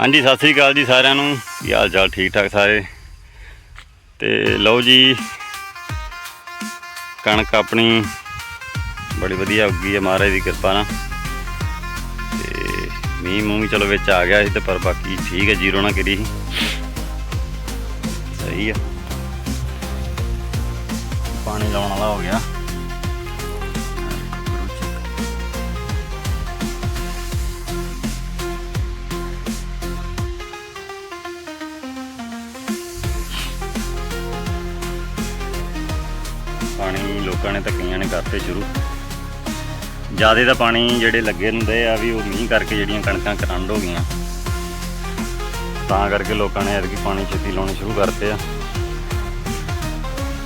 ਹਾਂਜੀ, ਸਤਿ ਸ੍ਰੀ ਅਕਾਲ ਜੀ ਸਾਰਿਆਂ ਨੂੰ। ਕੀ ਹਾਲ ਚਾਲ? ਠੀਕ ਠਾਕ ਸਾਰੇ? ਤੇ ਲਓ ਜੀ, ਕਣਕ ਆਪਣੀ ਬੜੀ ਵਧੀਆ ਉੱਗੀ ਹੈ ਮਹਾਰਾਜ ਦੀ ਕਿਰਪਾ ਨਾਲ। ਤੇ ਮੀਂਹ ਮੂੰਹ ਵੀ ਚਲੋ ਵਿੱਚ ਆ ਗਿਆ ਸੀ ਤੇ ਪਰ ਬਾਕੀ ਠੀਕ ਹੈ, ਜੀਰੋ ਨਾ ਕਰੀ ਸੀ। ਸਹੀ ਆ। ਪਾਣੀ ਲਾਉਣ ਵਾਲਾ ਹੋ ਗਿਆ। ਪਾਣੀ ਲੋਕਾਂ ਨੇ ਤਾਂ ਕਈਆਂ ਨੇ ਕਰਤੇ ਸ਼ੁਰੂ। ਜਿਆਦੇ ਦਾ ਪਾਣੀ ਜਿਹੜੇ ਲੱਗੇ ਹੁੰਦੇ ਆ ਵੀ ਉਹ ਮੀਂਹ ਕਰਕੇ ਜਿਹੜੀਆਂ ਕਣਕਾਂ ਕਰੰਡ ਹੋ ਗਈਆਂ। ਤਾਂ ਕਰਕੇ ਲੋਕਾਂ ਨੇ ਐਤਕੀ ਪਾਣੀ ਛੇਤੀ ਲਾਉਣੇ ਸ਼ੁਰੂ ਕਰਤੇ ਆ।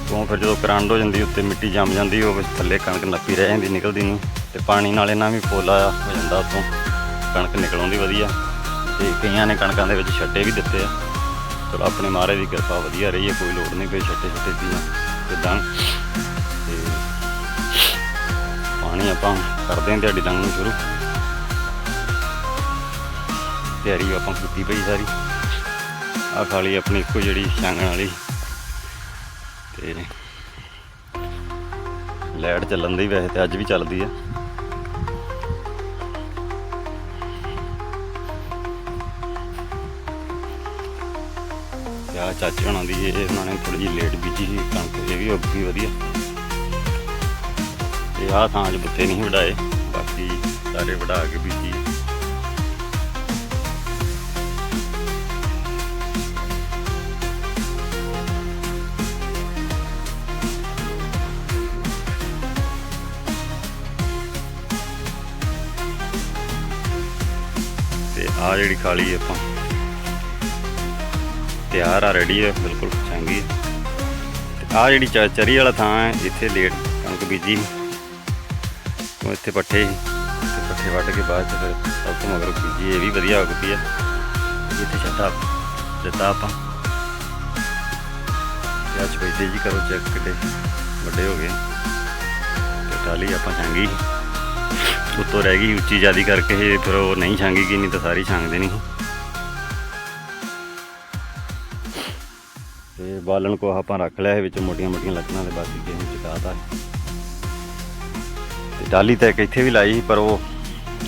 ਕਿਉਂ ਫਿਰ ਜਦੋਂ ਕਰੰਡ ਹੋ ਜਾਂਦੀ, ਉੱਤੇ ਮਿੱਟੀ ਜੰਮ ਜਾਂਦੀ, ਉਹ ਥੱਲੇ ਕਣਕ ਨੱਪੀ ਰਹਿ ਜਾਂਦੀ, ਨਿਕਲਦੀ ਨਹੀਂ। ਤੇ ਪਾਣੀ ਨਾਲ ਇਹਨਾਂ ਵੀ ਫੋਲਾ ਹੋ ਜਾਂਦਾ ਉਤੋਂ ਕਣਕ ਨਿਕਲ ਆਉਂਦੀ ਵਧੀਆ। ਤੇ ਕਈਆਂ ਨੇ ਕਣਕਾਂ ਦੇ ਵਿੱਚ ਛੱਟੇ ਵੀ ਦਿੱਤੇ ਆ। ਚਲੋ, ਆਪਣੇ ਮਹਾਰਾਜ ਦੀ ਕਿਰਪਾ ਵਧੀਆ ਰਹੀ ਹੈ, ਕੋਈ ਲੋੜ ਨਹੀਂ ਕੋਈ ਛੱਟੇ ਛੱਟੇ ਦੀ ਕਿਦਾਂ ਪਾਣੀ ਆਪਾਂ। ਕਰਦੇ ਹਾਂ ਦਿਹਾੜੀ ਲੰਘਣ ਨੂੰ ਸ਼ੁਰੂ। ਤਿਆਰੀ ਆਪਾਂ ਕੀਤੀ ਪਈ ਸਾਰੀ। ਆ ਖਾਲੀ ਆਪਣੀ ਇੱਕੋ ਜਿਹੜੀ ਛਾਂਗਣ ਵਾਲੀ। ਤੇ ਲਾਈਟ ਚੱਲਣ ਦੀ ਵੈਸੇ ਤੇ ਅੱਜ ਵੀ ਚੱਲਦੀ ਆ। ਤੇ ਆਹ ਚਾਚੇ ਹੋਣਾ ਦੀ ਇਹ, ਉਹਨਾਂ ਨੇ ਥੋੜੀ ਜਿਹੀ ਲੇਟ ਬੀਜੀ ਸੀ, ਕਣਕ ਇਹ ਵੀ ਉੱਗ ਵਧੀਆ। ਤੇ ਆਹ ਥਾਂ 'ਚ ਬੁੱਤੇ ਨਹੀਂ ਵਡਾਏ ਬਾਕੀ ਸਾਰੇ ਵਡਾ ਕੇ ਬੀਜੀ। ਤੇ ਆਹ ਜਿਹੜੀ ਖਾਲੀ ਆਪਾਂ, ਤਿਆਰ ਆ ਰੈਡੀ ਹੈ ਬਿਲਕੁਲ ਚੰਗੀ ਹੈ ਆਹ ਜਿਹੜੀ ਚ- ਚਰੀ ਵਾਲਾ ਥਾਂ ਹੈ, ਇੱਥੇ ਲੇਟ ਕਣਕ ਬੀਜੀ ਉਹ ਇੱਥੇ ਪੱਠੇ ਸੀ, ਤੇ ਪੱਠੇ ਵੱਢ ਕੇ ਬਾਅਦ ਚ ਫਿਰ ਸਭ ਤੋਂ ਮਗਰ ਬੀਜੀ ਇਹ ਵੀ ਵਧੀਆ ਹੋ ਗਈ ਹੈ ਇੱਥੇ ਛੱਡਾ ਦਿੱਤਾ ਆਪਾਂ। ਤੇ ਅੱਜ ਬੈਠੇ ਜੀ ਕਰੋ ਚੈੱਕ ਕਿੱਡੇ ਵੱਡੇ ਹੋ ਗਏ। ਤੇ ਟਾਲੀ ਆਪਾਂ ਛਾਂਗੀ ਉੱਤੋਂ ਰਹਿ ਗਈ ਉੱਚੀ ਜਿਆਦੀ ਕਰਕੇ ਫਿਰ ਉਹ ਨਹੀਂ ਛਾਂਗੀ ਗਈ ਨਹੀਂ ਤਾਂ ਸਾਰੀ ਛਾਂਗਦੇ ਨਹੀਂ ਤੇ ਬਾਲਣ ਕੋ ਆਪਾਂ ਰੱਖ ਲਿਆ ਇਹ ਵਿੱਚ ਮੋਟੀਆਂ ਮੋਟੀਆਂ ਲੱਕੜਾਂ ਦੇ ਬਾਕੀ ਕਿਸੇ ਚਕਾਤਾ ਡਾਲੀ ਤਾਂ ਇੱਕ ਇੱਥੇ ਵੀ ਲਾਈ ਸੀ, ਪਰ ਉਹ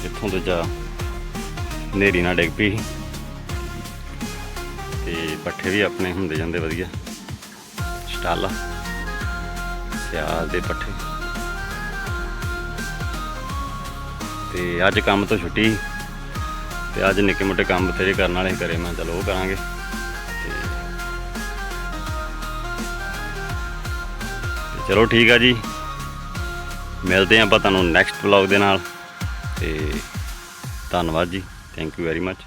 ਇੱਥੋਂ ਦੂਜਾ ਨੇਰੀ ਨਾਲ ਡਿੱਗ ਪਈ ਸੀ। ਤੇ ਪੱਠੇ ਵੀ ਆਪਣੇ ਹੁੰਦੇ ਜਾਂਦੇ ਵਧੀਆ। ਸਟਾਲਾ ਸਿਆਲ ਦੇ ਪੱਠੇ। ਤੇ ਅੱਜ ਕੰਮ ਤੋਂ ਛੁੱਟੀ ਸੀ। ਤੇ ਅੱਜ ਨਿੱਕੇ ਮੋਟੇ ਕੰਮ ਬਥੇਰੇ ਕਰਨ ਵਾਲੇ ਸੀ ਘਰੇ ਮੈਂ ਚਲੋ ਉਹ ਕਰਾਂਗੇ। ਚਲੋ ਠੀਕ ਆ ਜੀ। ਮਿਲਦੇ ਹਾਂ ਆਪਾਂ ਤੁਹਾਨੂੰ ਨੈਕਸਟ ਵਲੌਗ ਦੇ ਨਾਲ। ਤੇ ਧੰਨਵਾਦ ਜੀ। Thank you very much